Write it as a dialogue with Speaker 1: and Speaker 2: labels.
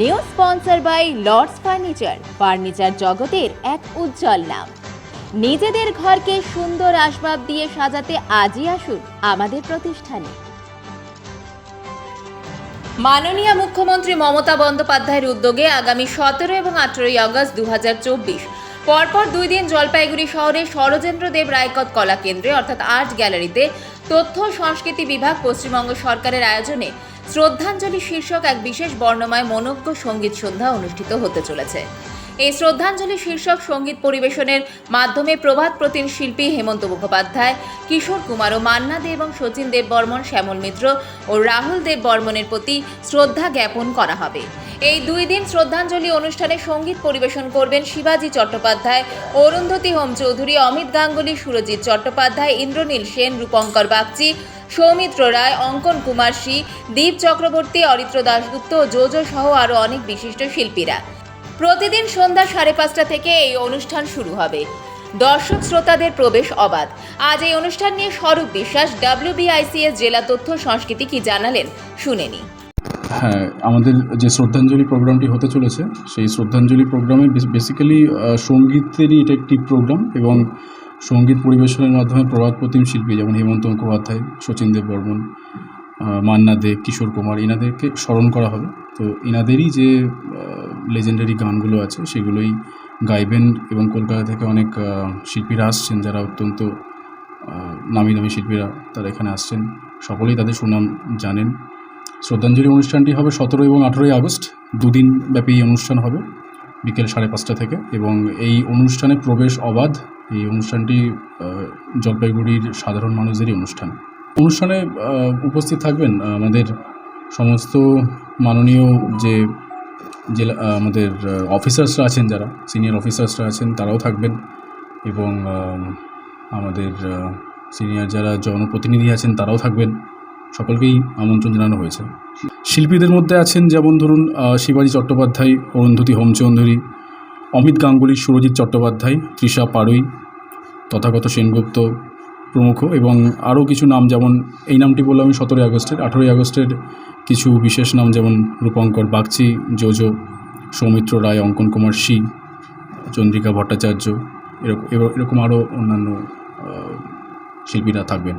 Speaker 1: New sponsor by Lords furniture furniture জগতের এক উজ্জ্বল নাম। নিজেদের ঘরকে সুন্দর আসবাব দিয়ে সাজাতে আজই আসুন আমাদের প্রতিষ্ঠানে। মাননীয় মুখ্যমন্ত্রী মমতা বন্দ্যোপাধ্যায়ের উদ্যোগে আগামী সতেরো এবং আঠেরোই আগস্ট দু পরপর দুই দিন জলপাইগুড়ি শহরে ষড়যন্দ্র দেব রায়কত কলা কেন্দ্রে, অর্থাৎ আর্ট গ্যালারিতে তথ্য সংস্কৃতি বিভাগ, পশ্চিমবঙ্গ সরকারের আয়োজনে শ্রদ্ধাঞ্জলি শীর্ষক এক বিশেষ বর্ণময় মনজ্ঞ সংগীত সন্ধ্যা অনুষ্ঠিত হতে চলেছে। এই শ্রদ্ধাঞ্জলি শীর্ষক সংগীত পরিবেশনের মাধ্যমে প্রভাত প্রতিম শিল্পী হেমন্ত মুখোপাধ্যায়, কিশোর কুমার ও মান্না দে এবং শচীন দেব বর্মন, শ্যামল মিত্র ও রাহুল দেব বর্মনের প্রতি শ্রদ্ধা জ্ঞাপন করা হবে। এই দুই দিন শ্রদ্ধাঞ্জলি অনুষ্ঠানে সংগীত পরিবেশন করবেন শিবাজি চট্টোপাধ্যায়, অরুন্ধতী হোম চৌধুরী অমিত গাঙ্গুলি, সুরজিৎ চট্টোপাধ্যায়, ইন্দ্রনীল সেন, রূপঙ্কর বাগচি সৌমিত্র রায়, অঙ্কন কুমার সি দীপ চক্রবর্তী, অরিত্র দাশগুপ্ত ও জোজো সহ আরও অনেক বিশিষ্ট শিল্পীরা। প্রতিদিন সন্ধ্যা সাড়ে পাঁচটা থেকে এই অনুষ্ঠান শুরু হবে। দর্শক শ্রোতাদের প্রবেশ অবাধ। আজ এই অনুষ্ঠান নিয়ে স্বরূপ বিশ্বাস, ডাব্লিউবিআইসিএস জেলা তথ্য সংস্কৃতি কি জানালেন শুনেনি।
Speaker 2: হ্যাঁ আমাদের যে শ্রদ্ধাঞ্জলি প্রোগ্রামটি হতে চলেছে, সেই শ্রদ্ধাঞ্জলি প্রোগ্রামে বেসিক্যালি সঙ্গীতেরই এটা একটি প্রোগ্রাম এবং সংগীত পরিবেশনের মাধ্যমে প্রভাত প্রতিম শিল্পী যেমন হেমন্ত মুখোপাধ্যায় শচীন দেব বর্মন মান্না দে, কিশোর কুমার এনাদেরকে স্মরণ করা হবে তো এনাদেরই যে লেজেন্ডারি গানগুলো আছে, সেগুলোই গাইবেন এবং কলকাতা থেকে অনেক শিল্পীরা আসছেন, যারা অত্যন্ত নামি দামি শিল্পীরা তারা এখানে আসছেন। সকলেই তাদের সুনাম জানেন। শ্রদ্ধাঞ্জলি অনুষ্ঠানটি হবে সতেরো এবং আঠেরোই আগস্ট। দুদিন ব্যাপী এই অনুষ্ঠান হবে, বিকেল সাড়ে পাঁচটা থেকে। এবং এই অনুষ্ঠানে প্রবেশ অবাধ এই অনুষ্ঠানটি জলপাইগুড়ির সাধারণ মানুষদেরই অনুষ্ঠান। অনুষ্ঠানে উপস্থিত থাকবেন আমাদের সমস্ত মাননীয় যে জেলা আমাদের অফিসার্সরা আছেন যারা, সিনিয়র অফিসার্সরা আছেন, তারাও থাকবেন এবং আমাদের সিনিয়র যারা জনপ্রতিনিধি আছেন, তারাও থাকবেন। সকলকেই আমন্ত্রণ জানানো হয়েছে। শিল্পীদের মধ্যে আছেন যেমন ধরুন শিবাজি চট্টোপাধ্যায়, অরুন্ধতী হোমচৌধুরী অমিত গাঙ্গুলি, সুরজিৎ চট্টোপাধ্যায়, তৃষা পাড়ুই, তথাগত সেনগুপ্ত প্রমুখ এবং আরও কিছু নাম যেমন এই নামটি বললাম আমি সতেরোই আগস্টের, আঠেরোই আগস্টের কিছু বিশেষ নাম যেমন রূপঙ্কর বাগচি, জোজো, সৌমিত্র রায়, অঙ্কন কুমার সি চন্দ্রিকা ভট্টাচার্য এরকম এরকম আরও অন্যান্য শিল্পীরা থাকবেন।